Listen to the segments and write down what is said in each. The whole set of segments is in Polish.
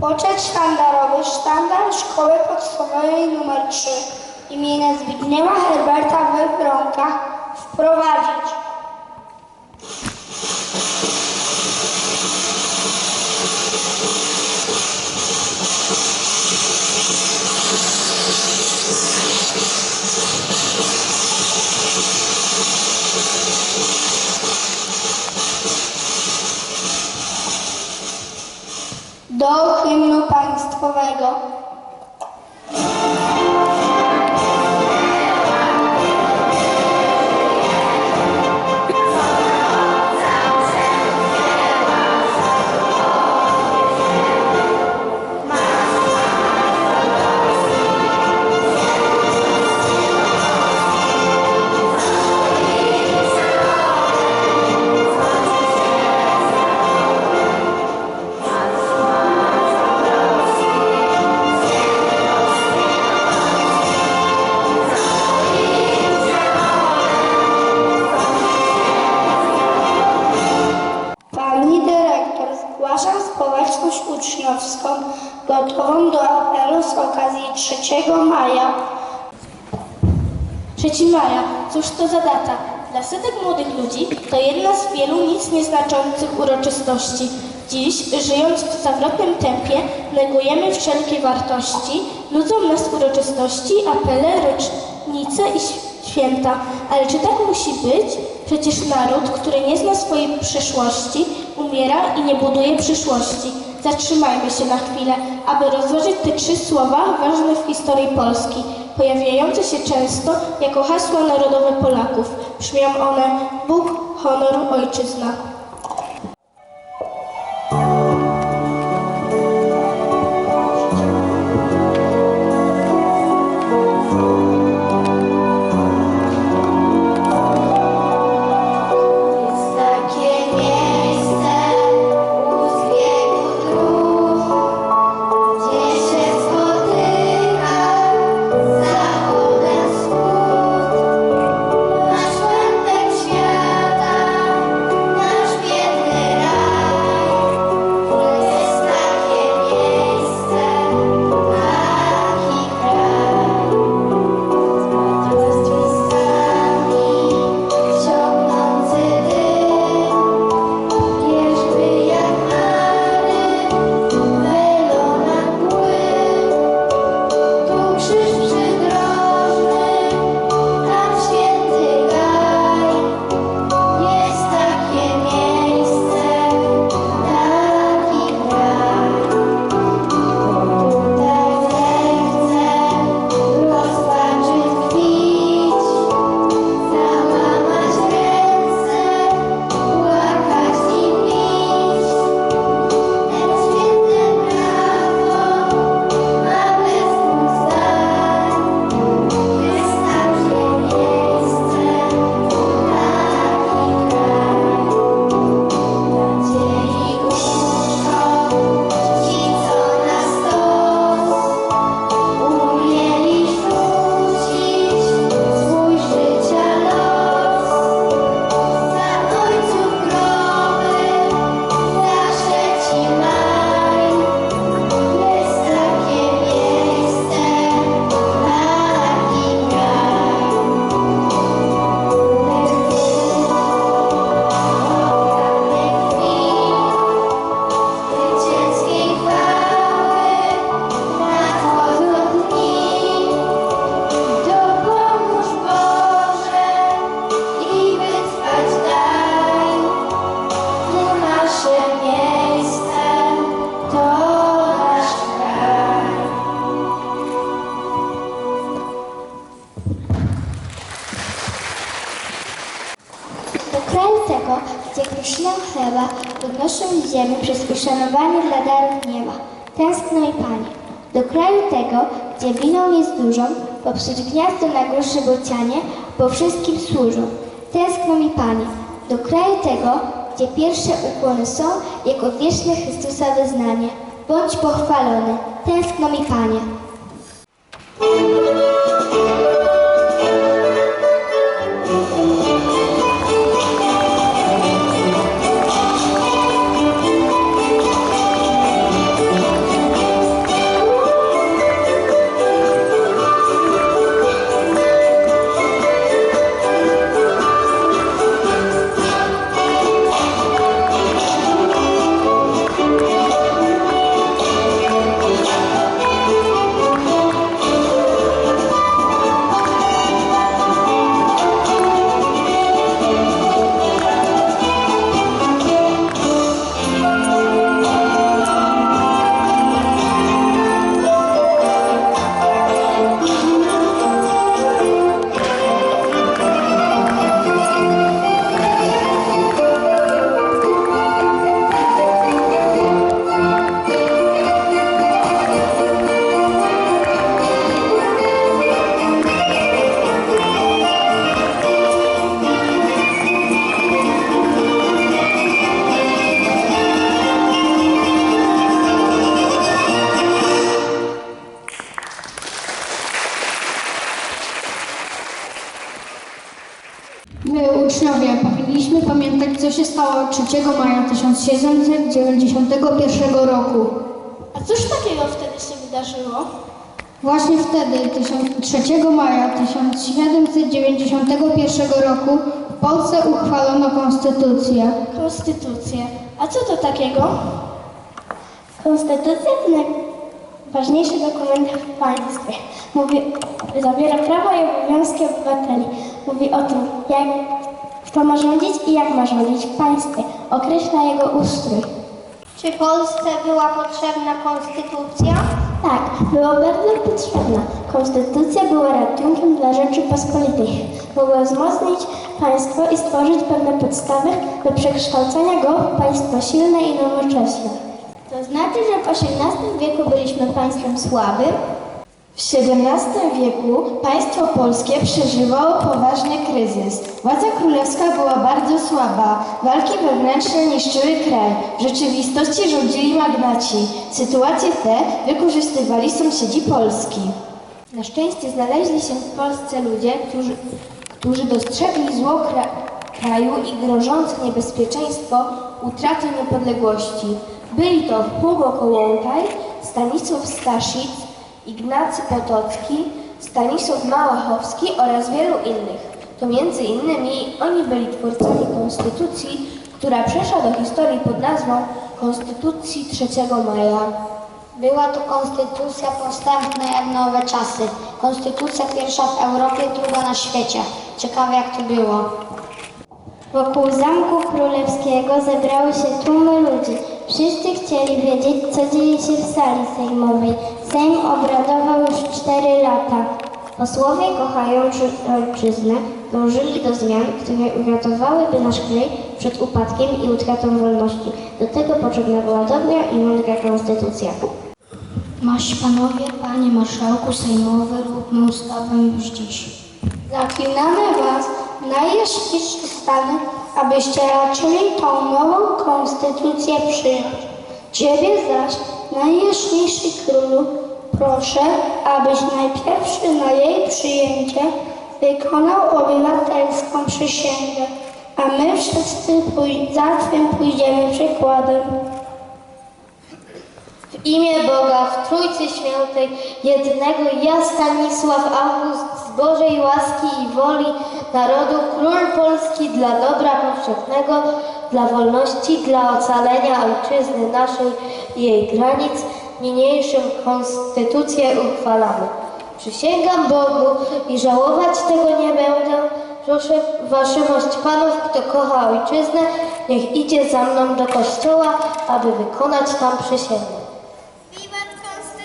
Poczet sztandarowy, sztandar szkoły podstawowej nr 3 imienia Zbigniewa Herberta Wewronka wprowadzić. Ló maja. 3 maja, cóż to za data? Dla setek młodych ludzi to jedna z wielu nic nieznaczących uroczystości. Dziś, żyjąc w zawrotnym tempie, negujemy wszelkie wartości, nudzą nas uroczystości, apele, rocznice i święta. Ale czy tak musi być? Przecież naród, który nie zna swojej przyszłości, umiera i nie buduje przyszłości. Zatrzymajmy się na chwilę, aby rozważyć te trzy słowa ważne w historii Polski, pojawiające się często jako hasła narodowe Polaków. Brzmią one Bóg, honor, ojczyzna. Tego, gdzie winą jest dużą, poprzeć gniazdo na górze bocianie, bo wszystkim służą. Tęskno mi Panie. Do kraju tego, gdzie pierwsze ukłony są, jako wieczne Chrystusa wyznanie. Bądź pochwalony. Tęskno mi Panie. 1991 roku. A cóż takiego wtedy się wydarzyło? Właśnie wtedy, 3 maja 1791 roku, w Polsce uchwalono konstytucję. Konstytucję. A co to takiego? Konstytucja to najważniejszy dokument w państwie. Mówi, zawiera prawa i obowiązki obywateli. Mówi o tym, jak kto ma rządzić i jak ma rządzić w państwie. Określa jego ustrój. Czy Polsce była potrzebna konstytucja? Tak, była bardzo potrzebna. Konstytucja była ratunkiem dla Rzeczypospolitej. Mogła wzmocnić państwo i stworzyć pewne podstawy do przekształcenia go w państwo silne i nowoczesne. To znaczy, że w XVIII wieku byliśmy państwem słabym, W XVII wieku państwo polskie przeżywało poważny kryzys. Władza królewska była bardzo słaba. Walki wewnętrzne niszczyły kraj. W rzeczywistości rządzili magnaci. Sytuację tę wykorzystywali sąsiedzi Polski. Na szczęście znaleźli się w Polsce ludzie, którzy, którzy dostrzegli zło kra kraju i grożące niebezpieczeństwo utraty niepodległości. Byli to Hugo Kołłątaj, Stanisław Staszic, Ignacy Potocki, Stanisław Małachowski oraz wielu innych. To między innymi oni byli twórcami konstytucji, która przeszła do historii pod nazwą Konstytucji 3 maja. Była to konstytucja postępna jak nowe czasy. Konstytucja pierwsza w Europie, druga na świecie. Ciekawe jak to było. Wokół Zamku Królewskiego zebrały się tłumy ludzi. Wszyscy chcieli wiedzieć, co dzieje się w sali sejmowej. Sejm obradował już cztery lata. Posłowie kochający ojczyznę dążyli do zmian, które uratowałyby nasz kraj przed upadkiem i utratą wolności. Do tego potrzebna była dobra i mądra konstytucja. Masz panowie, panie marszałku sejmowy, róbmy ustawę już dziś. Zaklinamy was najjaśniejszy stan, abyście raczyli tą nową konstytucję przyjąć. Ciebie zaś, najjaśniejszy królu, proszę, abyś najpierwszy na jej przyjęcie wykonał obywatelską przysięgę, a my wszyscy pój- za Twym pójdziemy przykładem. W imię Boga, w Trójcy Świętej, jednego ja Stanisław August z Bożej łaski i woli narodu, król Polski dla dobra powszechnego, dla wolności, dla ocalenia ojczyzny naszej i jej granic, niniejszym konstytucję uchwalamy. Przysięgam Bogu i żałować tego nie będę. Proszę Waszymość Panów, kto kocha ojczyznę, niech idzie za mną do kościoła, aby wykonać tam przysięgę.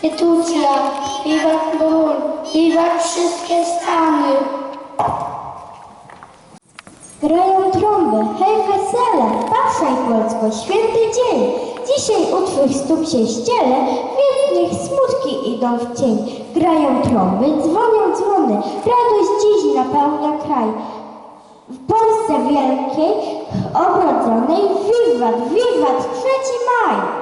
Konstytucja, wiwat król, wiwat wszystkie stany. Grają trąby, hej wesele, patrzaj Polsko, święty dzień. Dzisiaj u Twych stóp się ściele, więc niech smutki idą w cień. Grają trąby, dzwonią dzwony, radość dziś napełnia kraj. W Polsce wielkiej, obrodzonej, wiwat, wiwat, trzeci maj.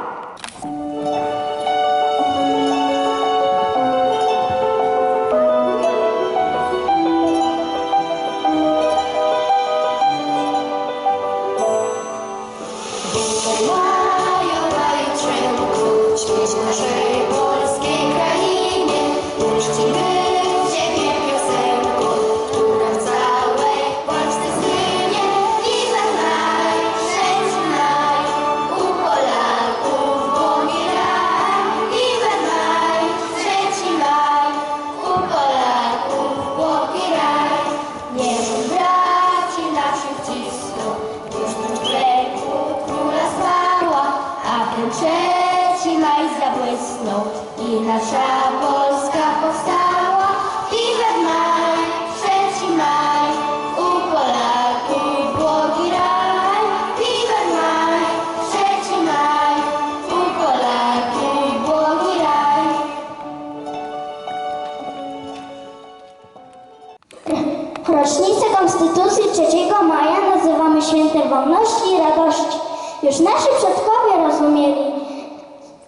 Już nasi przodkowie rozumieli,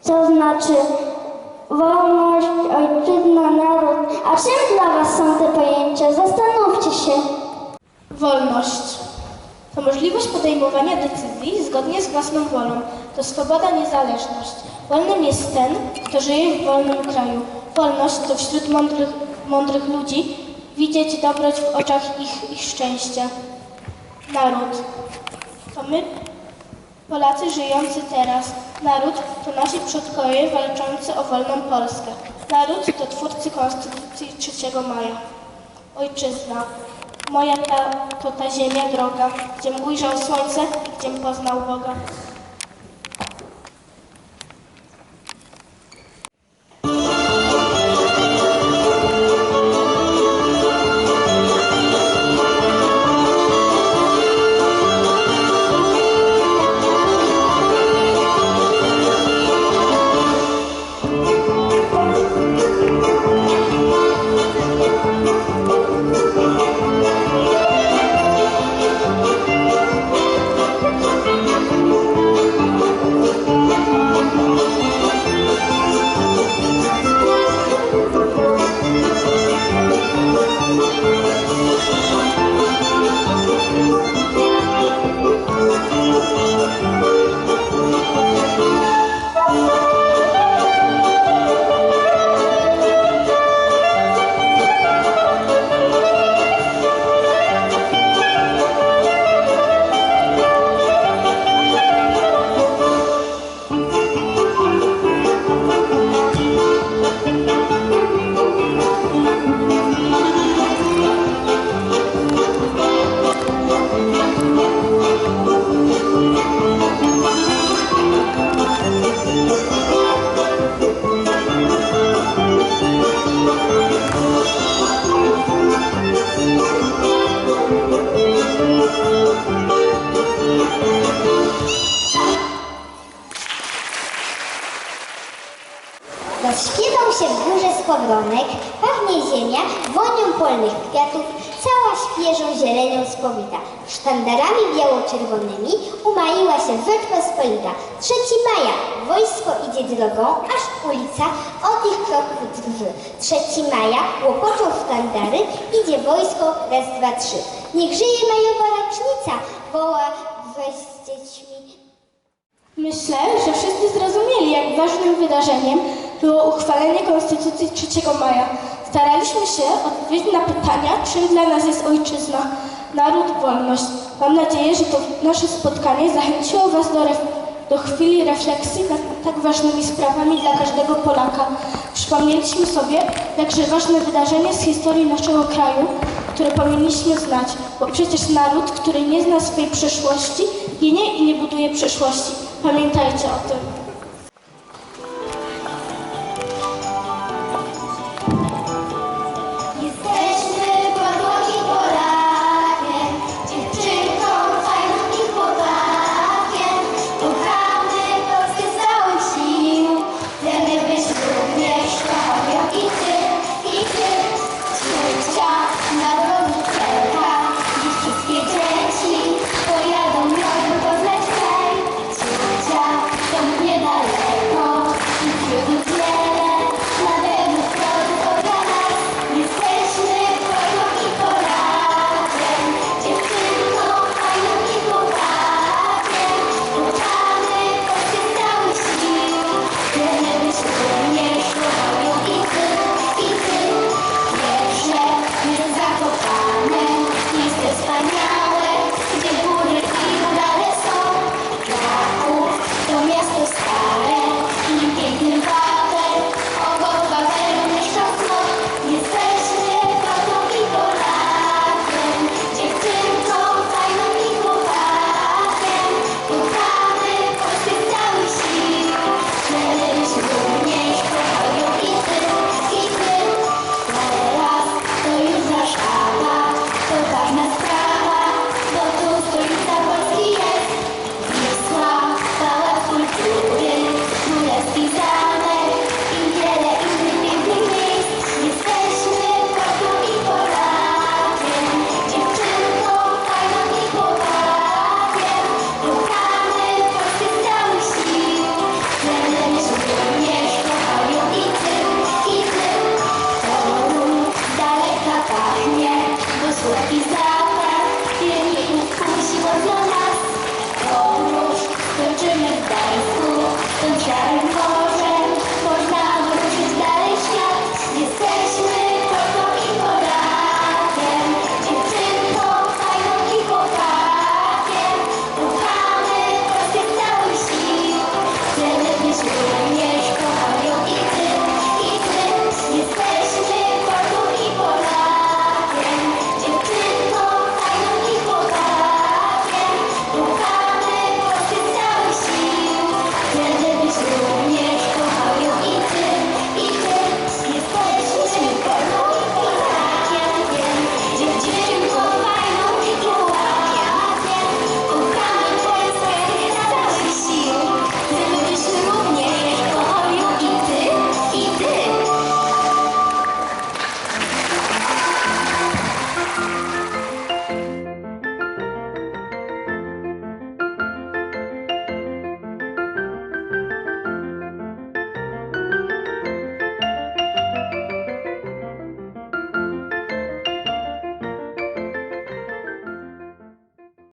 co znaczy wolność, ojczyzna, naród. A czym dla Was są te pojęcia? Zastanówcie się. Wolność. To możliwość podejmowania decyzji zgodnie z własną wolą. To swoboda, niezależność. Wolnym jest ten, kto żyje w wolnym kraju. Wolność to wśród mądrych, mądrych ludzi widzieć dobroć w oczach ich, ich szczęścia. Naród. To my, Polacy żyjący teraz. Naród to nasi przodkowie walczący o wolną Polskę. Naród to twórcy Konstytucji 3 maja. Ojczyzna. Moja ta, to ta ziemia droga, gdziem ujrzał słońce i gdziem poznał Boga. Sztandarami biało-czerwonymi umaiła się Rzeczpospolita. 3 maja wojsko idzie drogą, aż ulica od ich kroków drży. 3 maja łopoczą sztandary, idzie wojsko, raz, dwa, trzy. Niech żyje majowa rocznica, woła weź z dziećmi Myślę, że wszyscy zrozumieli, jak ważnym wydarzeniem było uchwalenie Konstytucji 3 maja. Staraliśmy się odpowiedzieć na pytania, czym dla nas jest ojczyzna, naród, wolność. Mam nadzieję, że to nasze spotkanie zachęciło Was do, do chwili refleksji nad tak ważnymi sprawami dla każdego Polaka. Przypomnieliśmy sobie, jakże ważne wydarzenie z historii naszego kraju, które powinniśmy znać, bo przecież naród, który nie zna swojej przeszłości, ginie i nie buduje przyszłości. Pamiętajcie o tym.